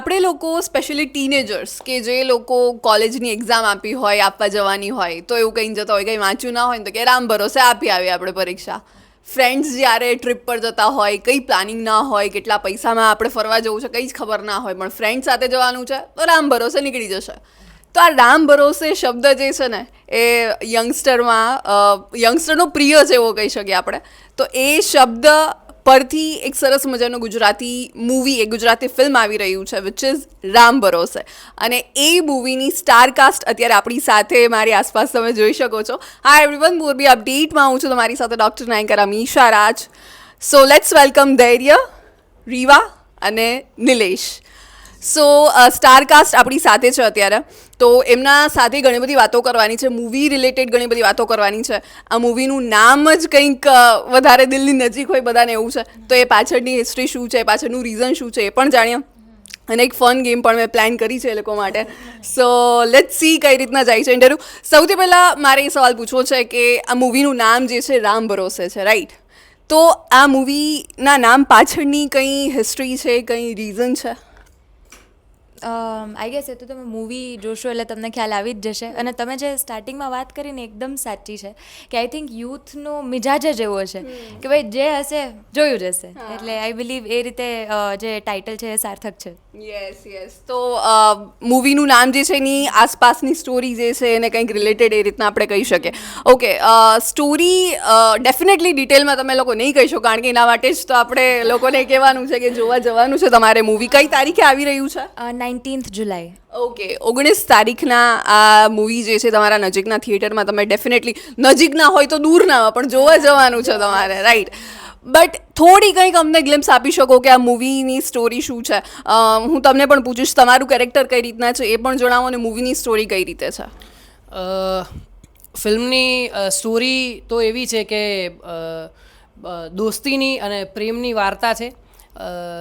આપણે લોકો specially teenagers કે જે લોકો કોલેજની એક્ઝામ આપી હોય, આપવા જવાની હોય, તો એવું કંઈ જતા હોય, કંઈ વાંચ્યું ના હોય ને તો કે રામ ભરોસે આપી આવીએ આપણે પરીક્ષા. ફ્રેન્ડ્સ જ્યારે ટ્રીપ પર જતા હોય, કંઈ પ્લાનિંગ ના હોય, કેટલા પૈસામાં આપણે ફરવા જવું છે, કંઈ જ ખબર ના હોય, પણ ફ્રેન્ડ સાથે જવાનું છે, તો રામ ભરોસે નીકળી જશે. તો આ રામ ભરોસે શબ્દ જે છે ને, એ યંગસ્ટરમાં યંગસ્ટરનો પ્રિય છે એવો કહી શકીએ આપણે. તો એ શબ્દ પરથી એક સરસ મજાનું ગુજરાતી મૂવી એક ગુજરાતી ફિલ્મ આવી રહ્યું છે વિચ ઇઝ રામ ભરોસે. અને એ મૂવીની સ્ટારકાસ્ટ અત્યારે આપણી સાથે મારી આસપાસ તમે જોઈ શકો છો. હા એવરીવન મોરબી અપડેટમાં હું છું તમારી સાથે doctor Nayakar Amisha Raj so let's welcome Dhairya Riva અને નિલેશ સો સ્ટારકાસ્ટ આપણી સાથે છે અત્યારે. તો એમના સાથે ઘણી બધી વાતો કરવાની છે. મૂવી રિલેટેડ ઘણી બધી વાતો કરવાની છે. આ મૂવીનું નામ જ કંઈક વધારે દિલની નજીક હોય બધાને એવું છે. તો એ પાછળની હિસ્ટ્રી શું છે? પાછળનું રીઝન શું છે? એ પણ જાણીએ. અને એક ફન ગેમ પણ મેં પ્લાન કરી છે એ લોકો માટે. સો લેટ સી કઈ રીતના જાય છે ઇન્ટરવ્યૂ સૌથી પહેલાં મારે એ સવાલ પૂછવો છે કે આ મૂવીનું નામ જે છે, રામ ભરોસે છે રાઈટ તો આ મૂવીના નામ પાછળની કંઈ હિસ્ટ્રી છે, કંઈ રીઝન છે? આઈ ગેસ એ તો તમે મૂવી જોશો એટલે તમને ખ્યાલ આવી જ જશે. અને તમે જે સ્ટાર્ટિંગમાં વાત કરીને એકદમ સાચી છે કે આઈ થિંક યુથનો મિજાજ જ એવો છે કે ભાઈ જે હશે જોયું જ હશે. એટલે આઈ બિલીવ એ રીતે જે ટાઇટલ છે એ સાર્થક છે. યસ યસ તો મૂવીનું નામ જે છે એની આસપાસની સ્ટોરી જે છે એને કંઈક રિલેટેડ એ રીતના આપણે કહી શકીએ. ઓકે સ્ટોરી ડેફિનેટલી ડિટેલમાં તમે લોકો નહીં કહીશો કારણ કે એના માટે જ તો આપણે લોકોને કહેવાનું છે કે જોવા જવાનું છે તમારે મૂવી કઈ તારીખે આવી રહ્યું છે? નાઇન્ટીન્થ જુલાઈ ઓકે ઓગણીસ તારીખના આ મૂવી જે છે તમારા નજીકના થિયેટરમાં તમે ડેફિનેટલી નજીકના હોય તો દૂરના હોય પણ જોવા જવાનું છે તમારે રાઈટ બટ થોડી કંઈક અમને ગ્લિમ્સ આપી શકો કે આ મૂવીની સ્ટોરી શું છે. હું તમને પણ પૂછીશ તમારું કેરેક્ટર કઈ રીતના છે એ પણ જણાવો અને મૂવીની સ્ટોરી કઈ રીતે છે. ફિલ્મની સ્ટોરી તો એવી છે કે દોસ્તીની અને પ્રેમની વાર્તા છે.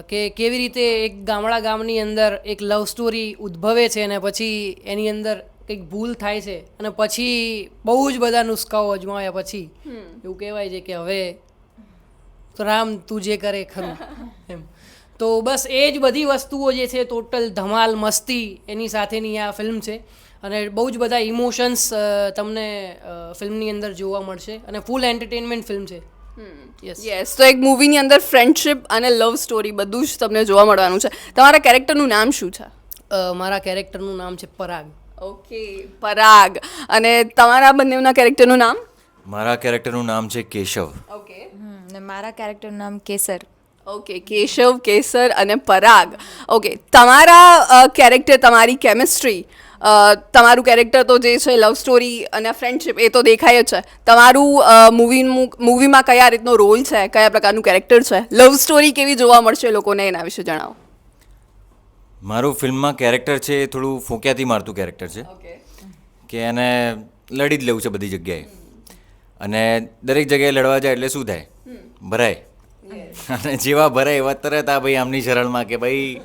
કે કેવી રીતે એક ગામડા ગામની અંદર એક લવ સ્ટોરી ઉદ્ભવે છે અને પછી એની અંદર કંઈક ભૂલ થાય છે અને પછી બહુ જ બધા નુસ્ખાઓ અજમાવ્યા પછી એવું કહેવાય છે કે હવે તો રામ તું જે કરે ખરું એમ. તો બસ એ જ બધી વસ્તુઓ જે છે ટોટલ ધમાલ મસ્તી એની સાથેની આ ફિલ્મ છે. અને બહુ જ બધા ઇમોશન્સ તમને ફિલ્મની અંદર જોવા મળશે. અને ફૂલ એન્ટરટેનમેન્ટ ફિલ્મ છે. યસ યસ તો એક મૂવીની અંદર ફ્રેન્ડશિપ અને લવ સ્ટોરી બધું જ તમને જોવા મળવાનું છે. તમારા કેરેક્ટરનું નામ શું છે? મારા કેરેક્ટરનું નામ છે પરાગ. ઓકે પરાગ. અને તમારા બંનેના કેરેક્ટરનું નામ? મારા કેરેક્ટરનું નામ છે કેશવ. ઓકે ને મારા કેરેક્ટરનું નામ કેસર. ઓકે કેશવ કેસર અને પરાગ. ઓકે તમારા કેરેક્ટર તમારી કેમિસ્ટ્રી તમારું કેરેક્ટર તો જે છે લવ સ્ટોરી અને ફ્રેન્ડશિપ એ તો દેખાય જ છે. તમારું મૂવી મૂવીમાં કયા રીતનો રોલ છે કયા પ્રકારનું કેરેક્ટર છે? લવ સ્ટોરી કેવી જોવા મળશે લોકોને એના વિશે જણાવો. મારું ફિલ્મમાં કેરેક્ટર છે એ થોડું ફૂંક્યાથી મારતું કેરેક્ટર છે. કે એને લડી જ લેવું છે બધી જગ્યાએ. અને દરેક જગ્યાએ લડવા જાય એટલે શું થાય? ભરાય. અને જેવા ભરાય એવા તરત આ ભાઈ આમની શરણમાં કે ભાઈ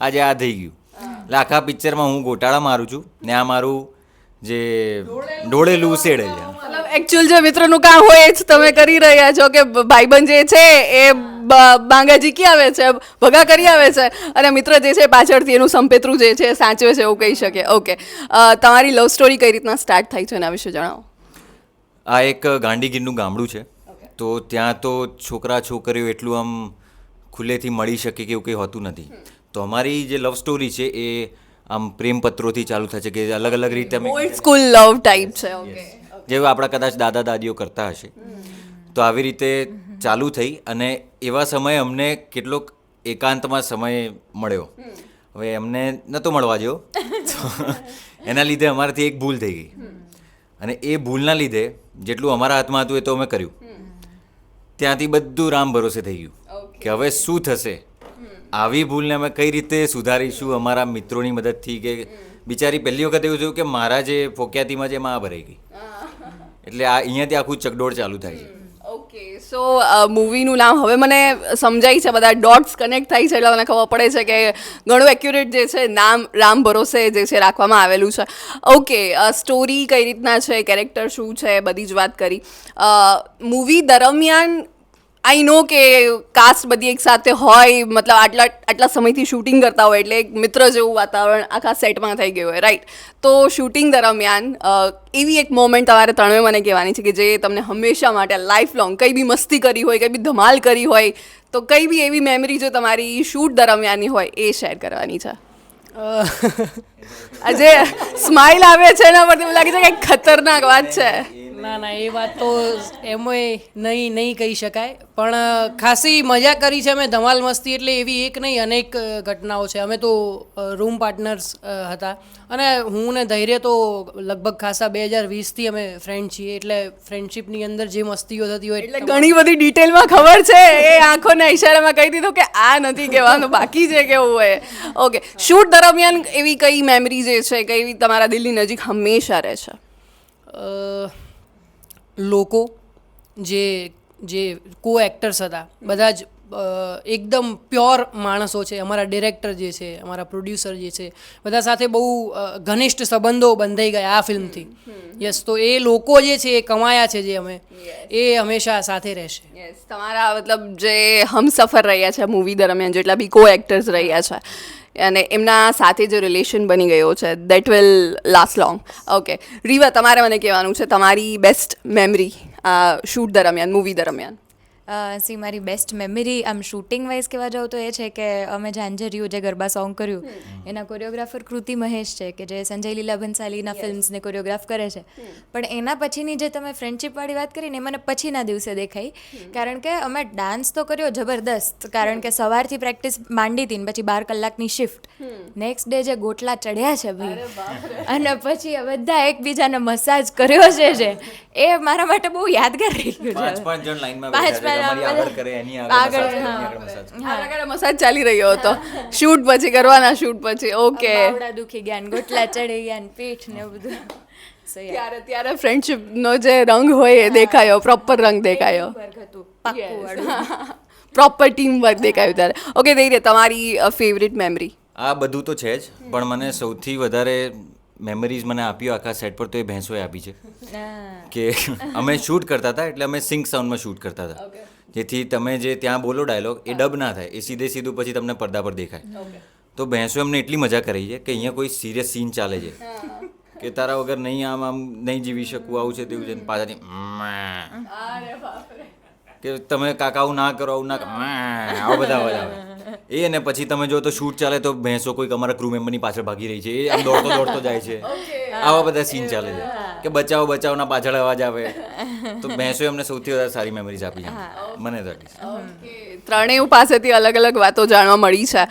આજે આ થઈ ગયું. એટલે આખા પિક્ચરમાં હું ગોટાળા મારું છું ને આ મારું જે ડોળેલું ઉસેડે છે મતલબ એકચ્યુઅલ જે મિત્રનું કામ હોય એ જ તમે કરી રહ્યા છો કે ભાઈબંધ જે છે એ બ- બાંગા જીકી આવે છે? ભગા કરી આવે છે? અને મિત્ર જે છે પાછળથી એનું સંપેતરું જે છે સાચવે છે એવું કહી શકે. ઓકે. તમારી લવ સ્ટોરી કઈ રીતના સ્ટાર્ટ થાય છે એના વિશે જણાવો. આ એક ગાંડીગીરનું ગામડું છે. તો ત્યાં તો છોકરા છોકરીઓ એટલું આમ ખુલ્લેથી મળી શકે કે એવું કંઈ હોતું નથી. તો અમારી જે લવ સ્ટોરી છે એ આમ પ્રેમ પત્રોથી ચાલુ થાય છે કે અલગ અલગ રીતે અમે ઓલ્ડ સ્કૂલ લવ ટાઈપ છે ઓકે જેવું આપણા કદાચ દાદા દાદીઓ કરતા હશે. તો આવી રીતે ચાલુ થઈ અને એવા સમયે અમને કેટલોક એકાંતમાં સમય મળ્યો. હવે અમને નહોતો મળવા જેવો. એના લીધે અમારાથી એક ભૂલ થઈ ગઈ. અને એ ભૂલના લીધે જેટલું અમારા હાથમાં હતું એ તો અમે કર્યું. ત્યાંથી બધું રામ ભરોસે થઈ ગયું. કે હવે શું થશે? આવી ભૂલને અમે કઈ રીતે સુધારીશું? અમારા મિત્રોની મદદથી કે બિચારી પહેલી વખત એવું થયું કે મારા જે ફોક્યાતીમાં જે માં ભરાઈ ગઈ. એટલે આ અહીંયાથી આખું ચકડોળ ચાલુ થાય છે. ઓકે સો મૂવીનું નામ હવે મને સમજાય છે બધા ડોટ્સ કનેક્ટ થાય છે એટલે મને ખબર પડે છે કે ઘણું એક્યુરેટ જે છે નામ રામ ભરોસે જે છે રાખવામાં આવેલું છે. ઓકે સ્ટોરી કઈ રીતના છે કેરેક્ટર શું છે બધી જ વાત કરી. મૂવી દરમિયાન આઈ નો કે કાસ્ટ બધી એક સાથે હોય મતલબ આટલા આટલા સમયથી શૂટિંગ કરતા હોય એટલે એક મિત્ર જેવું વાતાવરણ આખા સેટમાં થઈ ગયું હોય રાઈટ તો શૂટિંગ દરમિયાન એવી એક મોમેન્ટ તમારે ત્રણે મને કહેવાની છે કે જે તમને હંમેશા માટે લાઈફ લોંગ કંઈ બી મસ્તી કરી હોય કંઈ બી ધમાલ કરી હોય તો કઈ બી એવી મેમરી જો તમારી શૂટ દરમિયાનની હોય એ શેર કરવાની છે. આ જે સ્માઇલ આવે છે એના પરથી લાગે છે કે ખતરનાક વાત છે. ના ના એ વાત તો એમય નહીં નહીં કહી શકાય. પણ ખાસી મજા કરી છે અમે ધમાલ મસ્તી એટલે એવી એક નહીં અનેક ઘટનાઓ છે. અમે તો રૂમ પાર્ટનર્સ હતા. અને હું ને ધૈર્ય તો લગભગ ખાસા બે હજાર વીસથી અમે ફ્રેન્ડ છીએ. એટલે ફ્રેન્ડશિપની અંદર જે મસ્તીઓ થતી હોય એટલે ઘણી બધી ડિટેલમાં ખબર છે. એ આંખોના ઈશારામાં કહી દીધું કે આ નથી કહેવાનું બાકી છે કેવું હોય. ઓકે શૂટ દરમિયાન એવી કઈ મેમરી જે છે કઈ એવી તમારા દિલની નજીક હંમેશા રહે છે? લોકો જે જે કો એક્ટર્સ હતા બધા જ એકદમ પ્યોર માણસો છે. અમારા ડિરેક્ટર જે છે અમારા પ્રોડ્યુસર જે છે બધા સાથે બહુ ઘનિષ્ઠ સંબંધો બંધાઈ ગયા આ ફિલ્મથી. યસ તો એ લોકો જે છે એ કમાયા છે જે અમે. એ હંમેશા સાથે રહેશે. યસ તમારા મતલબ જે હમસફર રહ્યા છે મૂવી દરમિયાન જેટલા બી કો એક્ટર્સ રહ્યા છે અને એમના સાથે જે રિલેશન બની ગયો છે that will last long okay Riva, તમારે મને કહેવાનું છે, તમારી બેસ્ટ મેમરી આ શૂટ દરમિયાન મૂવી દરમિયાન? સી મારી બેસ્ટ મેમરી આમ શૂટિંગ વાઇઝ કહેવા જાઉં તો એ છે કે અમે ઝાંઝરિયું જે ગરબા સોંગ કર્યું એના કોરિયોગ્રાફર કૃતિ મહેશ છે કે જે સંજય લીલા ભંસાલીના ફિલ્મ્સને કોરિયોગ્રાફ કરે છે. પણ એના પછીની જે તમે ફ્રેન્ડશીપવાળી વાત કરીને એ મને પછીના દિવસે દેખાઈ. કારણ કે અમે ડાન્સ તો કર્યો જબરદસ્ત કારણ કે સવારથી પ્રેક્ટિસ માંડી હતી ને પછી બાર કલાકની શિફ્ટ નેક્સ્ટ ડે જે ગોટલા ચડ્યા છે ભાઈ. અને પછી આ બધા એકબીજાને મસાજ કર્યો છે જે. એ મારા માટે બહુ યાદગાર રહી ગયું પાંચ છે પાંચ પાંચ તમારી આગળ કરે. એની આગળ આગળ, મસાજ ચાલી રહ્યો હતો. શૂટ પછી કરવાના શૂટ પછી. ઓકે દુખી ગયા ને ગોટલા ચડી ગયા ને પીઠ ને બધું. ત્યારે ત્યારે ફ્રેન્ડશિપનો જે રંગ હોય એ દેખાયો પ્રોપર રંગ દેખાયો. પ્રોપર ટીમ વર્ક દેખાયું ત્યારે. ઓકે ધૈર્ય તમારી ફેવરિટ મેમરી આ બધું તો છે જ પણ મને સૌથી વધારે મેમરીઝ મને આપ્યો આખા સેટ પર તો એ ભેંસોએ આપી છે. કે અમે શૂટ કરતા હતા એટલે અમે સિંક સાઉન્ડમાં શૂટ કરતા હતા. જેથી તમે જે ત્યાં બોલો ડાયલોગ એ ડબ ના થાય. એ સીધે સીધું પછી તમને પડદા પર દેખાય. તો ભેંસો એમને એટલી મજા કરી છે કે અહીંયા કોઈ સિરિયસ સીન ચાલે છે. કે તારા વગર નહીં આમ આમ નહીં જીવી શકું આવું છે તેવું છે. ને પાછાથી કે તમે કાકા આવું ના કરો આવું ના. આવા બધા આવે. એ અને પછી તમે જો તો શૂટ ચાલે તો ભેંસો કોઈક અમારા ક્રૂ મેમ્બરની પાછળ ભાગી રહી છે. એ આમ દોડતો દોડતો જાય છે. આવા બધા સીન ચાલે છે. કે બચાવો બચાવના પાછળ અવાજ આવે. તો ભેંસો એમને સૌથી વધારે સારી મેમરીઝ આપી છે. મને તો ત્રણેય પાસેથી અલગ અલગ વાતો જાણવા મળી છે.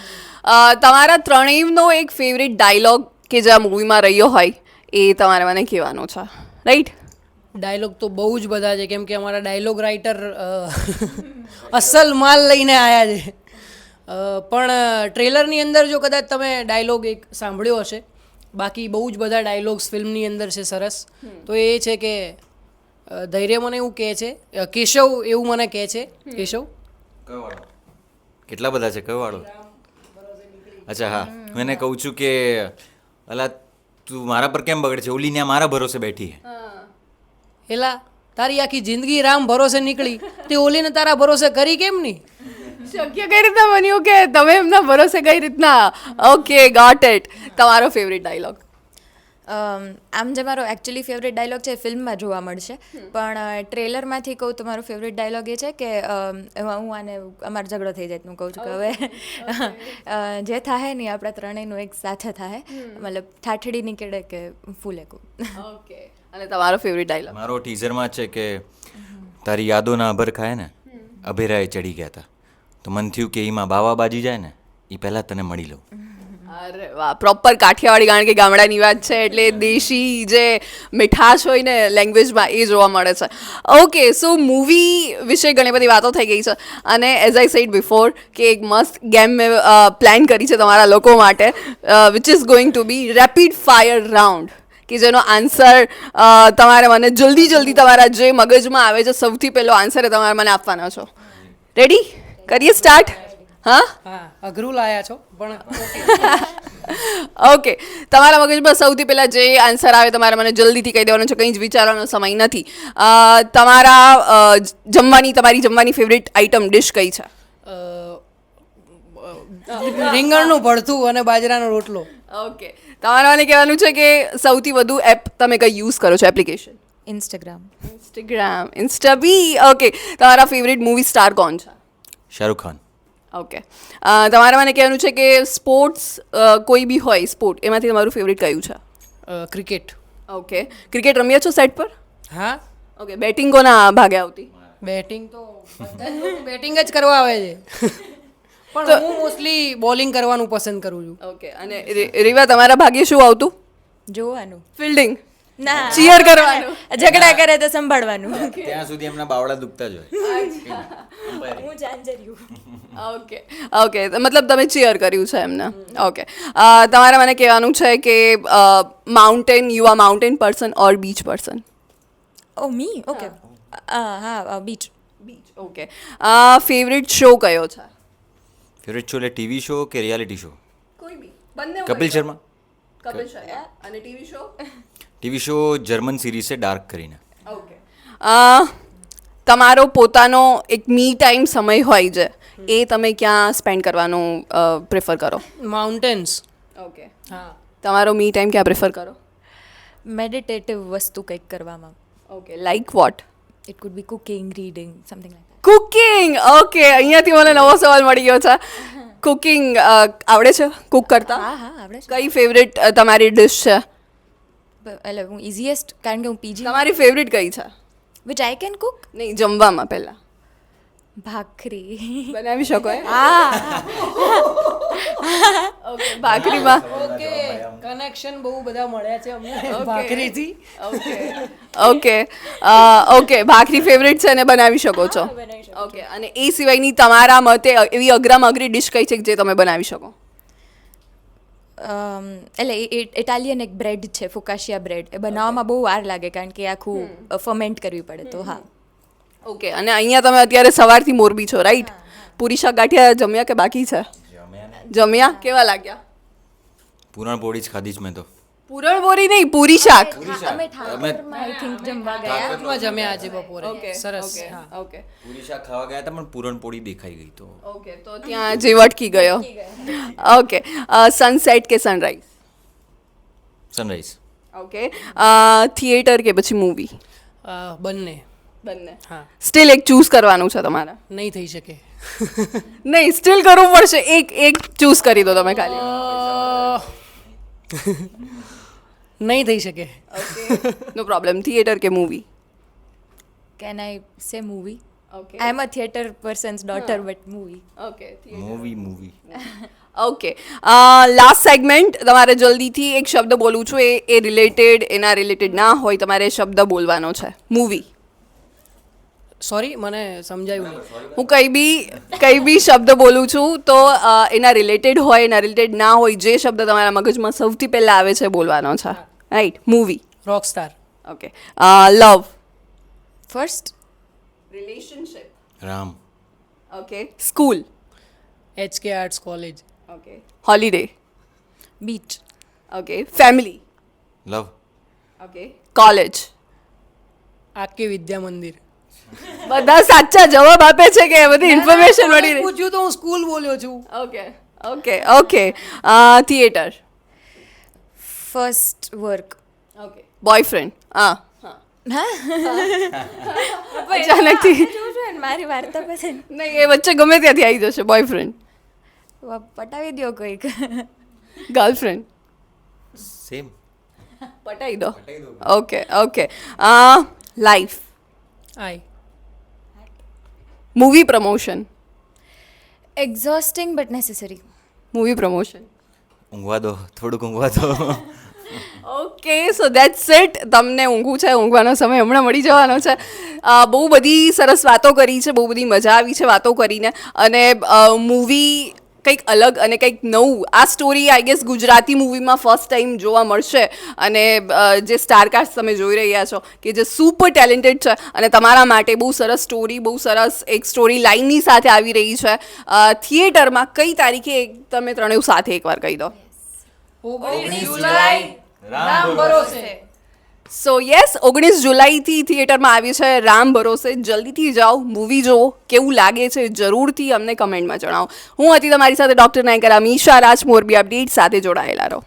તમારા ત્રણેયનો એક ફેવરિટ ડાયલોગ કે જે આ મૂવીમાં રહ્યો હોય એ તમારે મને કહેવાનો છે. રાઈટ ડાયલોગ તો બહુ જ બધા છે. કેમ કે અમારા ડાયલોગ રાઇટર અસલ માલ લઈને આવ્યા છે. પણ ટ્રેલરની અંદર જો કદાચ તમે ડાયલોગ એક સાંભળ્યો હશે બાકી બહુ જ બધા ડાયલોગ્સ ફિલ્મની અંદર છે સરસ. તો એ છે કે ધૈર્ય મને એવું કહે છે કેશવ એવું મને કહે છે. કેશવ? કેટલા બધા છે? કયો વાળો? અચ્છા હા. હું એને કહું છું કે અલા તું મારા પર કેમ બગડે છે? ઓલી ને મારા ભરોસે બેઠી હે. એલા તારી આખી જિંદગી રામ ભરોસે નીકળી. તે ઓલીને તારા ભરોસે કરી કેમ નહીં? શક્ય કઈ રીતના બન્યું કે તમે એમના ભરોસે કઈ રીતના? ઓકે ગોટ ઇટ તમારો ફેવરિટ ડાયલોગ આમ જે મારો એકચ્યુઅલી ફેવરેટ ડાયલોગ છે ફિલ્મમાં જોવા મળશે. પણ ટ્રેલરમાંથી કહું તો મારો ફેવરેટ ડાયલોગ એ છે કે એમાં હું આને અમારો ઝઘડો થઈ જાય તો હું કહું છું કે હવે. જે થાય નહીં આપણા ત્રણેયનું એક સાથે થાય મતલબ ઠાઠડી નીકળે કે ફૂલેકું ઓકે અને તમારો ફેવરિટ ડાયલોગ મારો ટીઝરમાં છે કે તારી યાદોના અભર ખાય ને અભેરાએ ચડી ગયા હતા. તો મન થયું કે એમાં બાવા બાજી જાય ને એ પહેલાં તને મળી લઉં. અરે વાહ પ્રોપર કાઠિયાવાડી કારણ કે ગામડાની વાત છે એટલે દેશી જે મીઠાશ હોય ને લેંગ્વેજમાં એ જોવા મળે છે. ઓકે સો મૂવી વિશે ઘણી બધી વાતો થઈ ગઈ છે. અને એઝ આઈ સેડ બિફોર કે એક મસ્ત ગેમ મેં પ્લાન કરી છે તમારા લોકો માટે which is going to be rapid fire round કે જેનો આન્સર તમારે મને જલ્દી જલ્દી તમારા જે મગજમાં આવે છે સૌથી પહેલો આન્સર એ તમારે મને આપવાનો છો. રેડી કરીએ સ્ટાર્ટ હા? હા અઘરું લાયા છો પણ ઓકે તમારા મગજમાં સૌથી પહેલાં જે આન્સર આવે તમારે મને જલ્દીથી કહી દેવાનો છે કંઈ જ વિચારવાનો સમય નથી. તમારા જમવાની તમારી જમવાની ફેવરેટ આઇટમ ડિશ કઈ છે? રીંગણનું ભળથું અને બાજરાનો રોટલો. ઓકે તમારે મને કહેવાનું છે કે સૌથી વધુ એપ તમે કઈ યુઝ કરો છો એપ્લિકેશન ઇન્સ્ટાગ્રામ ઇન્સ્ટાગ્રામ ઇન્સ્ટા બી ઓકે તમારા ફેવરેટ મૂવી સ્ટાર કોણ છે? શાહરુખ ખાન. ઓકે તમારા મને કહેવાનું છે કે સ્પોર્ટ્સ કોઈ બી હોય સ્પોર્ટ એમાંથી તમારું ફેવરેટ કયું છે? ક્રિકેટ ઓકે ક્રિકેટ રમ્યા છો સેટ પર? હા. ઓકે બેટિંગ કોના ભાગે આવતી? બેટિંગ તો બેટિંગ જ કરવા આવે છે. પણ હું મોસ્ટલી બોલિંગ કરવાનું પસંદ કરું છું. ઓકે અને રે- રીવા તમારા ભાગે શું આવતું? જોવાનું. ફિલ્ડિંગ ના. ચીયર કરવાનું. ઝઘડા કરે તો સંભાળવાનું. ત્યાં સુધી એમના બાવડા દુખતા જ હોય. હું ચાંચર્યું ઓકે ઓકે મતલબ તમે ચીયર કર્યું છે એમને. ઓકે તમારે મને કહેવાનું છે કે mountain you are mountain person or beach person O me okay હા. Beach beach okay favourite show કયો છે? ફેવરેટ શો એટલે ટીવી શો કે રિયાલિટી શો કોઈ બી. બંને કપિલ શર્મા? કપિલ શર્મા અને TV show TV show German series છે ડાર્ક કરીને. ઓકે તમારો પોતાનો એક મી ટાઈમ સમય હોય છે એ તમે ક્યાં સ્પેન્ડ કરવાનું પ્રેફર કરો? માઉન્ટેન્સ ઓકે હા. તમારો મી ટાઈમ ક્યાં પ્રેફર કરો? મેડિટેટિવ વસ્તુ કંઈક કરવામાં. Okay like what it could be cooking reading something like cooking okay અહીંયાથી મને નવો સવાલ મળી ગયો છે. કુકિંગ આવડે છે? કુક કરતા? હા હા આવડે છે. કઈ ફેવરેટ તમારી ડિશ છે? એટલે હું ઇઝીએસ્ટ કારણ કે હું પીજી તમારી ફેવરેટ કઈ છે? વિચ આઈ કેન કુક નહીં જમવામાં પહેલાં. ભાખરી. બનાવી શકો એ હા. ઓકે ભાખરીમાં. ઓકે કનેક્શન બહુ બધા મળ્યા છે અમને. ભાખરીથી. ઓકે ઓકે ઓકે ભાખરી ફેવરેટ છે અને બનાવી શકો છો. ઓકે અને એ સિવાયની તમારા મતે એવી અઘરામાં અઘરી ડિશ કઈ છે કે જે તમે બનાવી શકો? એટલે ઇટાલિયન એક બ્રેડ છે ફોકાશિયા બ્રેડ એ બનાવવામાં બહુ વાર લાગે કારણ કે આખું ફર્મેન્ટ કરવી પડે તો હા. ઓકે અને અહીંયા તમે અત્યારે સવારથી મોરબી છો રાઈટ પૂરી શાક ગાંઠિયા જમ્યા કે બાકી છે? જમ્યા કેવા લાગ્યા? પૂરણપોળી જ ખાધી જ મેં તો. પૂરણપોરી નહીં પૂરી શાક. અમે ઠાકોરમાં આઈ થિંક જમવા ગયા. ઠાકોરમાં જમ્યા આજે બપોરે. ઓકે સરસ ઓકે હા. ઓકે. પૂરી શાક ખાવા ગયા હતા પણ પૂરણપોળી દેખાઈ ગઈ તો. ઓકે તો ત્યાં જે વટકી ગયો. ઓકે સનસેટ કે સનરાઈઝ સનરાઈઝ ઓકે થિયેટર કે પછી મૂવી બંને. બંને. હા. સ્ટીલ એક ચૂઝ કરવાનું છે તમારે? નહીં થઈ શકે. નહીં સ્ટીલ કરવું પડશે. એક એક ચૂઝ કરી દો તમે ખાલી. નહીં થઈ શકે. નો પ્રોબ્લેમ થિયેટર કે movie can I say movie okay I am a theatre persons daughter but movie okay movie movie okay last segment તમારે જલ્દીથી એક શબ્દ બોલું છું. એ એ રિલેટેડ એના રિલેટેડ ના હોય તમારે એ શબ્દ બોલવાનો છે. મૂવી સોરી મને સમજાયું નહીં. હું કંઈ બી કંઈ બી શબ્દ બોલું છું તો એના રિલેટેડ હોય એના રિલેટેડ ના હોય જે શબ્દ તમારા મગજમાં સૌથી પહેલાં આવે છે બોલવાનો છે. Right movie rock star okay love first relationship Ram okay school H K arts college okay holiday beach okay family love okay college આકે Vidya મંદિર બધા સાચા જવાબ આપે છે કે બધી ઇન્ફોર્મેશન મળી રહી પૂછ્યું તો હું સ્કૂલ બોલ્યો છું okay okay okay theatre first work okay boyfriend હા અચાનકથી મારી વાર્તા પસંદ નહીં એ વચ્ચે ગમે ત્યાંથી આવી જશે બોયફ્રેન્ડ પટાવી દો કોઈક ગર્લફ્રેન્ડ સેમ પટાવી દો okay okay life I movie promotion exhausting but necessary movie promotion ઊંઘવા દો થોડુંક ઊંઘવા દો ઓકે સો દેટ્સ ઇટ તમને ઊંઘવું છે, ઊંઘવાનો સમય હમણાં મળી જવાનો છે. બહુ બધી સરસ વાતો કરી છે, બહુ બધી મજા આવી છે વાતો કરીને. અને મૂવી કંઈક અલગ અને કંઈક નવું. આ સ્ટોરી આઈ ગેસ ગુજરાતી મૂવીમાં ફર્સ્ટ ટાઈમ જોવા મળશે. અને જે સ્ટારકાસ્ટ તમે જોઈ રહ્યા છો, કે જે સુપર ટેલેન્ટેડ છે. અને તમારા માટે બહુ સરસ સ્ટોરી બહુ સરસ એક સ્ટોરી લાઇનની સાથે આવી રહી છે. થિયેટરમાં કઈ તારીખે તમે ત્રણેય સાથે એકવાર કહી દો. ઓગણીસ જુલાઈ રામ ભરોસે. સો યસ ઓગણીસ જુલાઈથી થિયેટરમાં આવી છે રામ ભરોસે. જલ્દીથી જાઓ મૂવી જુઓ કેવું લાગે છે જરૂરથી અમને કમેન્ટમાં જણાવો. હું હતી તમારી સાથે ડૉક્ટર નાયકર અમીશા રાજ મોરબી અપડેટ સાથે જોડાયેલા રહો.